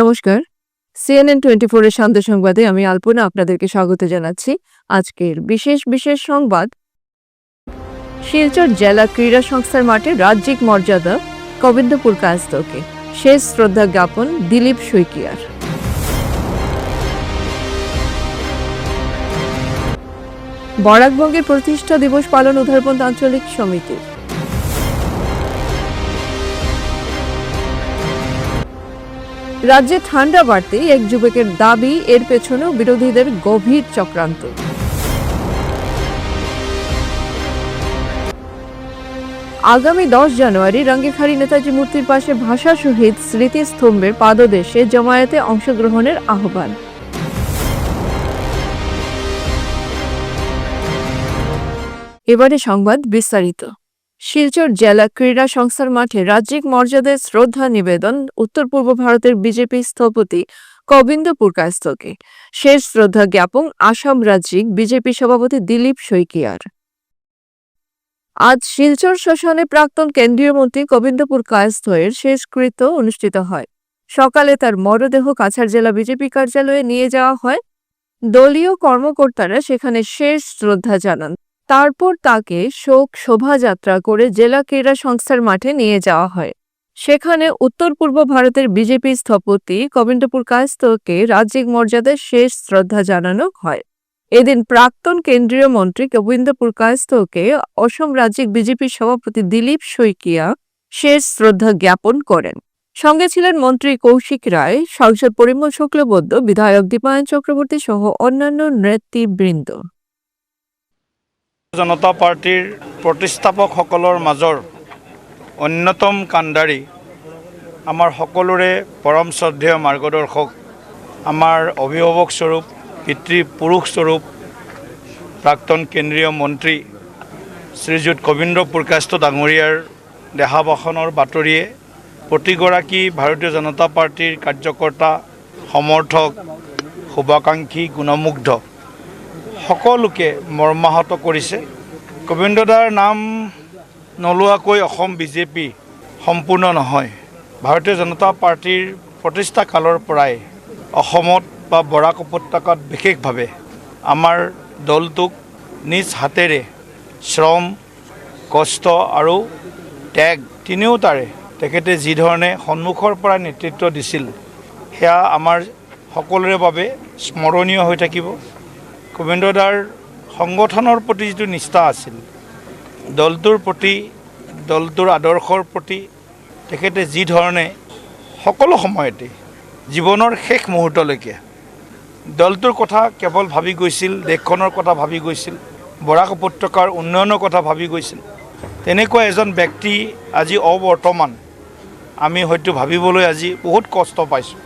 নমস্কার। CNN twenty ফোরের শান্ত সংবাদে আমি আলপনা আপনাদেরকে স্বাগত জানাচ্ছি। আজকের বিশেষ বিশেষ সংবাদ। শিলচর জেলা ক্রীড়া সংস্থার মাঠে রাজ্যিক মর্যাদা গোবিন্দপুর কায়স্তকে শেষ শ্রদ্ধা জ্ঞাপন দিলীপ শইকিয়ার। বরাকবঙ্গের প্রতিষ্ঠা দিবস পালন উধারবন্দ আঞ্চলিক সমিতির। রাজ্যে ঠান্ডা বাড়তেই এক যুবকের দাবি, এর পেছনেও বিরোধীদের গভীর চক্রান্ত। আগামী দশ জানুয়ারি রঙ্গেখাড়ি নেতাজি মূর্তির পাশে ভাষা শহীদ স্মৃতিস্তম্ভের পাদদেশে জমায়েতে অংশগ্রহণের আহ্বান। এবারে সংবাদ বিস্তারিত। শিলচর জেলা ক্রীড়া সংস্থার মাঠে রাজ্যিক মর্যাদায় শ্রদ্ধা নিবেদন, উত্তর পূর্ব ভারতের বিজেপি স্থপতি কবিন্দ পুরকাস্তকে শেষ শ্রদ্ধা জ্ঞাপন আসাম রাজ্যিক বিজেপি সভাপতি দিলীপ শইকিয়ার। আজ শিলচর শ্মশানে প্রাক্তন কেন্দ্রীয় মন্ত্রী গোবিন্দপুর কায়স্থের শেষকৃত্য অনুষ্ঠিত হয়। সকালে তার মরদেহ কাছাড় জেলা বিজেপি কার্যালয়ে নিয়ে যাওয়া হয়। দলীয় কর্মকর্তারা সেখানে শেষ শ্রদ্ধা জানান। তারপর তাকে শোক শোভাযাত্রা করে জেলা ক্রীড়া সংস্থার মাঠে নিয়ে যাওয়া হয়। সেখানে উত্তর পূর্ব ভারতের বিজেপি স্থপতি গোবিন্দপুর কায়স্থকে রাজ্যিক মর্যাদায় শেষ শ্রদ্ধা জানানো হয়। এদিন প্রাক্তন কেন্দ্রীয় মন্ত্রী গোবিন্দপুর কায়স্তকে অসম রাজ্যিক বিজেপি সভাপতি দিলীপ শইকিয়া শেষ শ্রদ্ধা জ্ঞাপন করেন। সঙ্গে ছিলেন মন্ত্রী কৌশিক রায়, সাংসদ পরিমল শুক্লবৈদ্য, বিধায়ক দীপায়ন চক্রবর্তী সহ অন্যান্য নেতৃবৃন্দ। জনতা পাৰ্টীৰ প্ৰতিষ্ঠাপকসকলৰ মাজৰ অন্যতম কাণ্ডাৰী আমাৰ সকলোৰে পৰম শ্ৰদ্ধেয় মাৰ্গদৰ্শক আমাৰ অভিভাৱকস্বৰূপ পিতৃপুৰুষস্বৰূপ প্ৰাক্তন কেন্দ্ৰীয় মন্ত্ৰী শ্ৰীযুত গোবিন্দ পুৰকাষ্ট ডাঙৰীয়াৰ দেহাৱসানৰ বাতৰিয়ে প্ৰতিগৰাকী ভাৰতীয় জনতা পাৰ্টীৰ কাৰ্যকৰ্তা সমৰ্থক শুভাকাংক্ষী গুণমুগ্ধ। সকলোকে মৰ্মাহত কৰিছে। গোবিন্দদাৰ নাম নোলোৱাকৈ অসম বিজেপি সম্পূৰ্ণ নহয়। ভাৰতীয় জনতা পাৰ্টীৰ প্ৰতিষ্ঠা কালৰ পৰাই অসমত বা বৰাক উপত্যকাত বিশেষভাৱে আমাৰ দলটোক নিজ হাতেৰে শ্ৰম কষ্ট আৰু ত্যাগ তিনিওটাৰে তেখেতে যিধৰণে সন্মুখৰ পৰা নেতৃত্ব দিছিল সেয়া আমাৰ সকলোৰে বাবে স্মৰণীয় হৈ থাকিব। গোবিন্দদাৰ সংগঠনৰ প্ৰতি যিটো নিষ্ঠা আছিল দলটোৰ প্ৰতি দলটোৰ আদৰ্শৰ প্ৰতি তেখেতে যি ধৰণে সকলো সময়তে জীৱনৰ শেষ মুহূৰ্তলৈকে দলটোৰ কথা কেৱল ভাবি গৈছিল দেশখনৰ কথা ভাবি গৈছিল বৰাক উপত্যকাৰ উন্নয়নৰ কথা ভাবি গৈছিল তেনেকুৱা এজন ব্যক্তি আজি অবৰ্তমান আমি হয়তো ভাবিবলৈ আজি বহুত কষ্ট পাইছোঁ।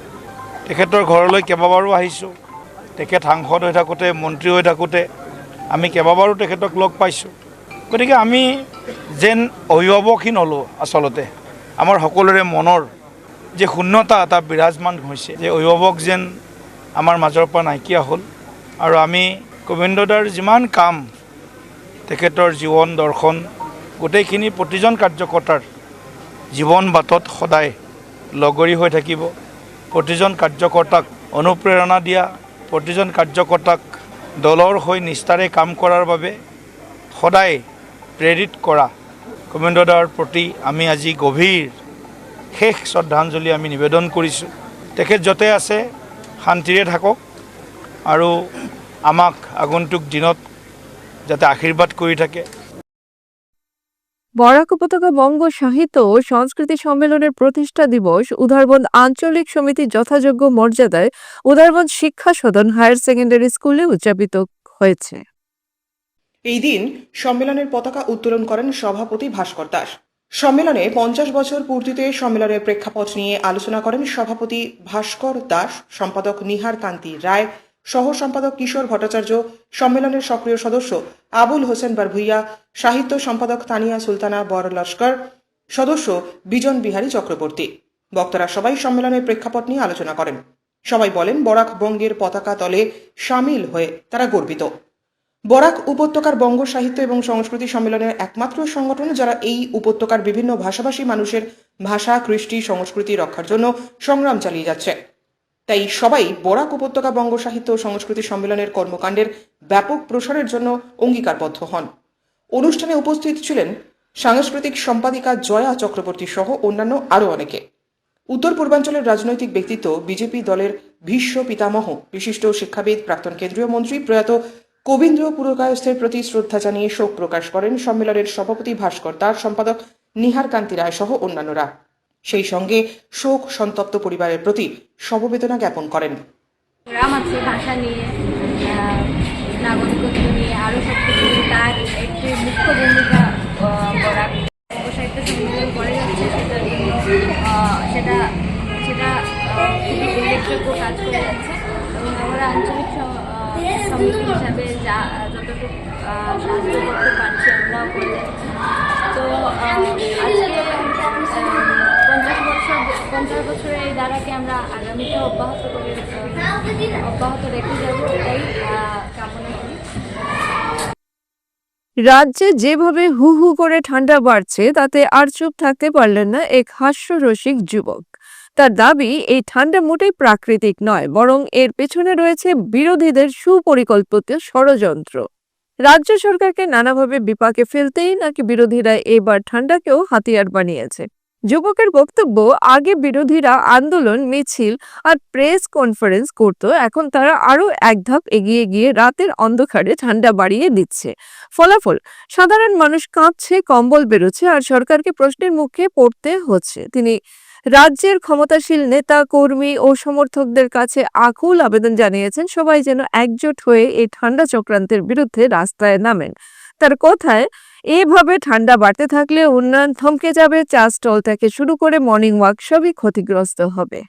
তেখেতৰ ঘৰলৈ কেইবাবাৰো আহিছোঁ। তেখেত সাংসদ হৈ থাকোঁতে, মন্ত্ৰী হৈ থাকোঁতে, আমি কেইবাবাৰো তেখেতক লগ পাইছোঁ। গতিকে আমি যেন অভিভাৱকহীন হ'লোঁ আচলতে। আমাৰ সকলোৰে মনৰ যে শূন্যতা এটা বিৰাজমান হৈছে, যে অভিভাৱক যেন আমাৰ মাজৰ পৰা নাইকিয়া হ'ল। আৰু আমি গোবিন্দদাৰ যিমান কাম তেখেতৰ জীৱন দৰ্শন, গোটেইখিনি প্ৰতিজন কাৰ্যকৰ্তাৰ জীৱন বাটত সদায় লগৰী হৈ থাকিব। প্ৰতিজন কাৰ্যকৰ্তাক অনুপ্ৰেৰণা দিয়া প্ৰতিজন কাৰ্যকৰ্তাক দলৰ হৈ নিষ্ঠাৰে কাম কৰাৰ বাবে সদায় প্ৰেৰিত কৰা। গোবিন্দদাৰ প্ৰতি আমি আজি গভীৰ শেষ শ্ৰদ্ধাঞ্জলি আমি নিবেদন কৰিছোঁ। তেখেত য'তে আছে, শান্তিৰে থাকক আৰু আমাক আগন্তুক দিনত যাতে আশীৰ্বাদ কৰি থাকে। বরাক উপত্যকা বঙ্গ সাহিত্য ও সংস্কৃতি সম্মেলনের প্রতিষ্ঠা দিবস উধারবন্দ আঞ্চলিক সমিতির যথাযোগ্য মর্যাদায় উধারবন্দ শিক্ষা সদন হায়ার সেকেন্ডারি স্কুলে উদযাপিত হয়েছে। এই দিন সম্মেলনের পতাকা উত্তোলন করেন সভাপতি ভাস্কর দাস। সম্মেলনে পঞ্চাশ বছর পূর্তিতে সম্মেলনের প্রেক্ষাপট নিয়ে আলোচনা করেন সভাপতি ভাস্কর দাস, সম্পাদক নিহার কান্তি রায় সহ সম্পাদক কিশোর ভট্টাচার্য, সম্মেলনের সক্রিয় সদস্য আবুল হোসেন বারভুইয়া, সাহিত্য সম্পাদক তানিয়া সুলতানা বর লস্কর, সদস্য বিজন বিহারী চক্রবর্তী। বক্তারা সবাই সম্মেলনের প্রেক্ষাপট নিয়ে আলোচনা করেন। সবাই বলেন, বরাক বঙ্গের পতাকা তলে সামিল হয়ে তারা গর্বিত। বরাক উপত্যকার বঙ্গ সাহিত্য এবং সংস্কৃতি সম্মেলনের একমাত্র সংগঠন যারা এই উপত্যকার বিভিন্ন ভাষাভাষী মানুষের ভাষা, কৃষ্টি, সংস্কৃতি রক্ষার জন্য সংগ্রাম চালিয়ে যাচ্ছে। তাই সবাই বরাক উপত্যকা বঙ্গ সাহিত্য ও সংস্কৃতি সম্মেলনের কর্মকাণ্ডের ব্যাপক প্রসারের জন্য অঙ্গীকারবদ্ধ হন। অনুষ্ঠানে উপস্থিত ছিলেন সাংস্কৃতিক সম্পাদিকা জয়া চক্রবর্তী সহ অন্যান্য আরও অনেকে। উত্তর পূর্বাঞ্চলের রাজনৈতিক ব্যক্তিত্ব বিজেপি দলের ভীষ্ম পিতামহ, বিশিষ্ট শিক্ষাবিদ, প্রাক্তন কেন্দ্রীয় মন্ত্রী প্রয়াত কবীন্দ্র পুরকায়স্থের প্রতি শ্রদ্ধা জানিয়ে শোক প্রকাশ করেন সম্মেলনের সভাপতি ভাস্কর তার সম্পাদক নিহার কান্তি রায় সহ অন্যান্যরা। সেই সঙ্গে শোক সন্তপ্ত পরিবারের প্রতি সমবেদনা জ্ঞাপন করেন। ভাষা নিয়ে নাগরিকত্ব নিয়ে সব এই আমরা আগামীতে অব্যাহত করে অব্যাহত রেখে যাব, এটাই কামনা করি। রাজ্যে যেভাবে হু হু করে ঠান্ডা বাড়ছে, তাতে আর চুপ থাকতে পারলেন না এক হাস্যরসিক যুবক। তার দাবি, এই ঠান্ডা মোটেই প্রাকৃতিক নয়, বরং এর পেছনে রয়েছে বিরোধীদের সুপরিকল্পিত ষড়যন্ত্র। রাজ্য সরকারকে নানাভাবে বিপাকে ফেলতেই নাকি বিরোধীরা এবার ঠান্ডাকেও হাতিয়ার বানিয়েছে। যুবকের বক্তব্য, আগে বিরোধীরা আন্দোলন, মিছিল আর প্রেস কনফারেন্স করত, এখন তারা আরও এক ধাপ এগিয়ে গিয়ে রাতের অন্ধকারে ঠান্ডা বাড়িয়ে দিচ্ছে। ফলাফল, সাধারণ মানুষ কাঁপছে, কম্বল বেরোচ্ছে আর সরকারকে প্রশ্নের মুখে পড়তে হচ্ছে। তিনি রাজ্যের ক্ষমতাশীল নেতা, কর্মী ও সমর্থকদের কাছে আকুল আবেদন জানিয়েছেন, সবাই যেন একজোট হয়ে এই ঠান্ডা চক্রান্তের বিরুদ্ধে রাস্তায় নামেন। তার কথায় এভাবে ঠান্ডা বাড়তে থাকলে উন্নয়ন থমকে যাবে চা স্টল থেকে শুরু করে মর্নিং ওয়াক সবই ক্ষতিগ্রস্ত হবে।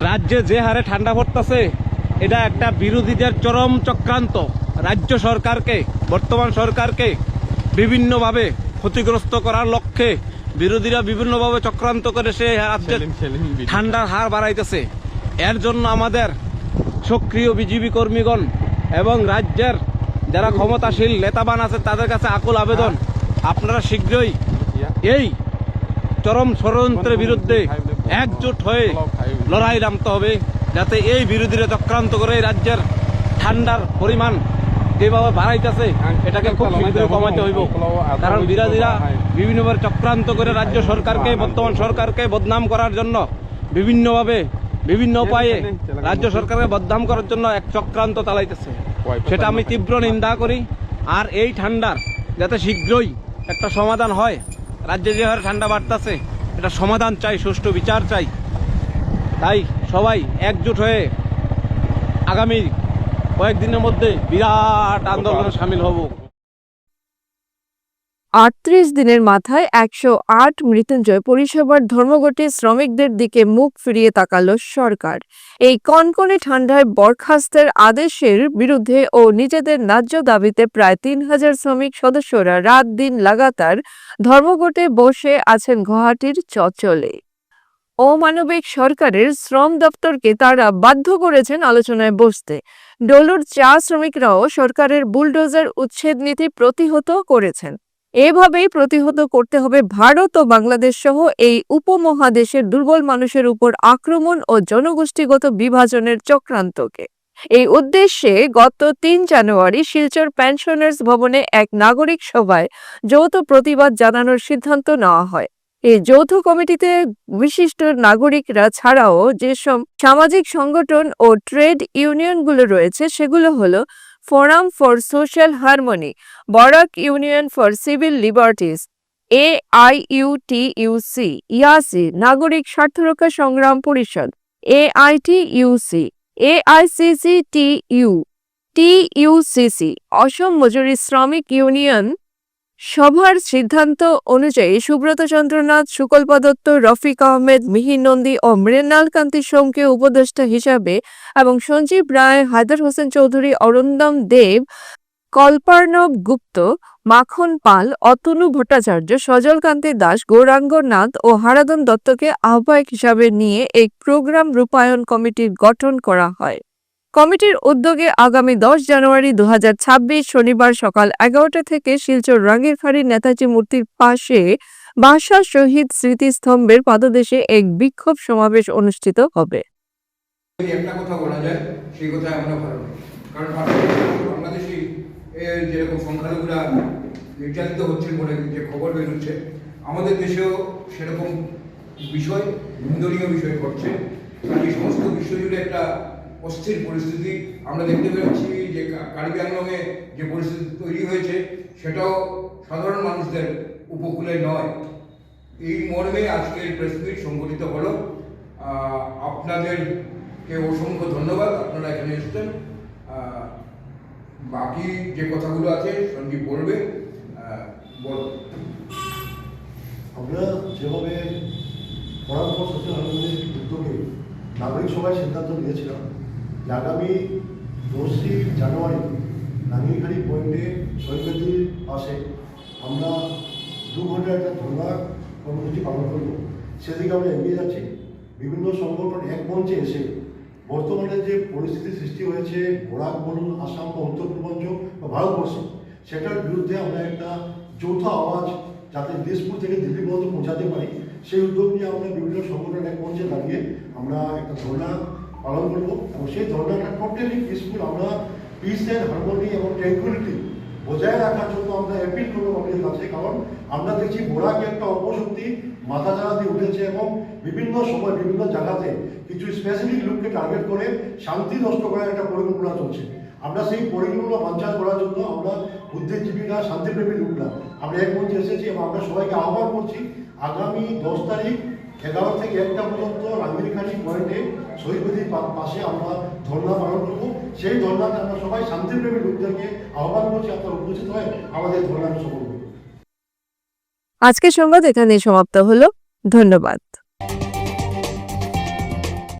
রাজ্যে যে হারে ঠান্ডা পড়তেছে এটা একটা বিরোধীদের চরম চক্রান্ত। রাজ্য সরকারকে বর্তমান সরকারকে বিভিন্নভাবে ক্ষতিগ্রস্ত করার লক্ষ্যে বিরোধীরা বিভিন্নভাবে চক্রান্ত করে সে রাজ্যের ঠান্ডার হার বাড়াইতেছে। এর জন্য আমাদের সক্রিয় বিজেপি কর্মীগণ এবং রাজ্যের যারা ক্ষমতাশীল নেতাবান আছে, তাদের কাছে আকুল আবেদন। আপনারা শীঘ্রই এই চরম ষড়যন্ত্রের বিরুদ্ধে একজোট হয়ে লড়াই নামতে হবে, যাতে এই বিরোধীরা চক্রান্ত করে রাজ্যের ঠান্ডার পরিমাণ যেভাবে বাড়াইতেছে, এটাকে খুব শীঘ্রই কমাতে হইব। কারণ বিরোধীরা বিভিন্নভাবে চক্রান্ত করে রাজ্য সরকারকে, বর্তমান সরকারকে বদনাম করার জন্য বিভিন্নভাবে, বিভিন্ন উপায়ে রাজ্য সরকারকে বদনাম করার জন্য এক চক্রান্ত চালাইতেছে। সেটা আমি তীব্র নিন্দা করি। আর এই ঠান্ডার যাতে শীঘ্রই একটা সমাধান হয় রাজ্যে যে হারে ঠান্ডা বাড়তেছে এটা সমাধান চাই সুষ্ঠু বিচার চাই। তাই সবাই একজোট হয়ে আগামী কয়েকদিনের মধ্যে বিরাট আন্দোলনে সামিল হব। আটত্রিশ দিনের মাথায় একশো আট মৃত্যুঞ্জয় পরিষেবার ধর্মঘটে শ্রমিকদের দিকে মুখ ফিরিয়ে তাকালো সরকার। এই কনকনে ঠান্ডায় বরখাস্তের আদেশের বিরুদ্ধে ও নিজেদের ন্যায্য দাবিতে প্রায় তিন হাজার শ্রমিক সদস্যরা রাত দিন লাগাতার ধর্মঘটে বসে আছেন গুয়াহাটির চচলে। অমানবিক সরকারের শ্রম দপ্তরকে তারা বাধ্য করেছেন আলোচনায় বসতে। ডলুর চা শ্রমিকরাও সরকারের বুলডোজার উচ্ছেদ নীতি প্রতিহত করেছেন। এভাবেই প্রতিহত করতে হবে ভারত ও বাংলাদেশ সহ এই উপমহাদেশের দুর্বল মানুষের উপর আক্রমণ ও জনগোষ্ঠীগত বিভাজনের চক্রান্তকে। এই উদ্দেশ্যে গত তিন জানুয়ারি শিলচর পেনশনার্স ভবনে এক নাগরিক সভায় যৌথ প্রতিবাদ জানানোর সিদ্ধান্ত নেওয়া হয়। এই যৌথ কমিটিতে বিশিষ্ট নাগরিকরা ছাড়াও যেসব সামাজিক সংগঠন ও ট্রেড ইউনিয়নগুলো রয়েছে সেগুলো হলো forum for social harmony Barak union for civil liberties A I U T U C ইয়াসি নাগরিক স্বার্থরক্ষা সংগ্রাম পরিষদ A I T UC A I C C T U T UCC Asom মজুরি শ্রমিক ইউনিয়ন সভার সিদ্ধান্ত অনুযায়ী সুব্রত চন্দ্রনাথ সুকল্পা দত্ত রফিক আহমেদ মিহির নন্দী ও মৃণাল কান্তি সোমকে উপদেষ্টা হিসাবে এবং সঞ্জীব রায়, হায়দার হোসেন চৌধুরী অরুন্দম দেব, কল্পার্ণব গুপ্ত, মাখন পাল অতনু ভট্টাচার্য, সজল কান্তি দাস গৌরাঙ্গনাথ ও হারাদন দত্তকে আহ্বায়ক হিসাবে নিয়ে এই প্রোগ্রাম রূপায়ণ কমিটির গঠন করা হয়। কমিটির উদ্যোগে আগামী দশ জানুয়ারি দুহাজার ছাব্বিশ শনিবার সকাল এগারোটা থেকে শিলচর রাঙ্গিরখাড়ি নেতাজি মূর্তির পাশে ভাষা শহীদ স্মৃতিস্তম্ভের পাদদেশে এক বিক্ষোভ সমাবেশ অনুষ্ঠিত হবে। একটা কথা বলা যায়, সেই কথায় আমরা ভালো কারণ বাংলাদেশি যেরকম সংখ্যালঘুরা নির্যাতিত হচ্ছেন বলে যে খবর বেরোচ্ছে, আমাদের দেশেও সেরকম বিষয়, নিন্দনীয় বিষয় ঘটছে। এই সমস্ত বিশ্ব জুড়ে একটা অস্থির পরিস্থিতি আমরা দেখতে পাচ্ছি যে কার্বি যে পরিস্থিতি তৈরি হয়েছে, সেটাও সাধারণ মানুষদের উপকূলে নয়। এই মর্মে আজকের প্রেস মিট সংগঠিত হলো। আপনাদেরকে অসংখ্য ধন্যবাদ, আপনারা এখানে এসেছেন। বাকি যে কথাগুলো আছে সঞ্জীব বলবে। আমরা যেভাবে পরামর্শ সোশ্যাল উদ্যোগে নাগরিক সভায় সিদ্ধান্ত নিয়েছিলাম আগামী দশই জানুয়ারি নাঙ্গিখালি পয়েন্টে শহীদের পাশে আমরা দু ঘণ্টা একটা ধর্ণা কর্মসূচি পালন করব। সেদিকে আমরা এগিয়ে যাচ্ছি। বিভিন্ন সংগঠন এক মঞ্চে এসে বর্তমানে যে পরিস্থিতি সৃষ্টি হয়েছে বরাক বলুন, আসাম বা উত্তর পূর্বাঞ্চল বা ভারতবর্ষে, সেটার বিরুদ্ধে আমরা একটা যৌথ আওয়াজ যাতে দিসপুর থেকে দিল্লি পর্যন্ত পৌঁছাতে পারি, সেই উদ্যোগ নিয়ে আমরা বিভিন্ন সংগঠন এক মঞ্চে দাঁড়িয়ে আমরা একটা ধর্ণা পালন করব এবং সেই ধর্ণাটা টোটালি পিসফুল আমরা পিস অ্যান্ড হারমোনি এবং ট্র্যাঙ্কুইলিটি বজায় রাখার জন্য আমরা অ্যাপিল করব আমাদের কাছে। কারণ আমরা দেখছি বোরাকে একটা অপশক্তি মাথা চাড়া দিয়ে উঠেছে এবং বিভিন্ন সময় বিভিন্ন জায়গাতে কিছু স্পেসিফিক লোককে টার্গেট করে শান্তি নষ্ট করার একটা পরিকল্পনা চলছে। আমরা সেই পরিকল্পনা বাঞ্চাল করার জন্য আমরা বুদ্ধিজীবীরা, শান্তিপ্রেমী লোকরা আমরা এক মঞ্চে এসেছি এবং আমরা সবাইকে আহ্বান করছি, আগামী দশ তারিখ এগারো থেকে একটা পর্যন্ত রাঙ্গিরখানি পয়েন্টে শহীদ বেদির পাশে আমরা ধর্ণা পালন করব। সেই ধর্ণাতে আমরা সবাই শান্তিপ্রেমী লোকদেরকে আহ্বান করছি, আপনারা উপস্থিত হয় আমাদের ধর্ণাকে সফল আজকের সংবাদ এখানে সমাপ্ত হলো। ধন্যবাদ।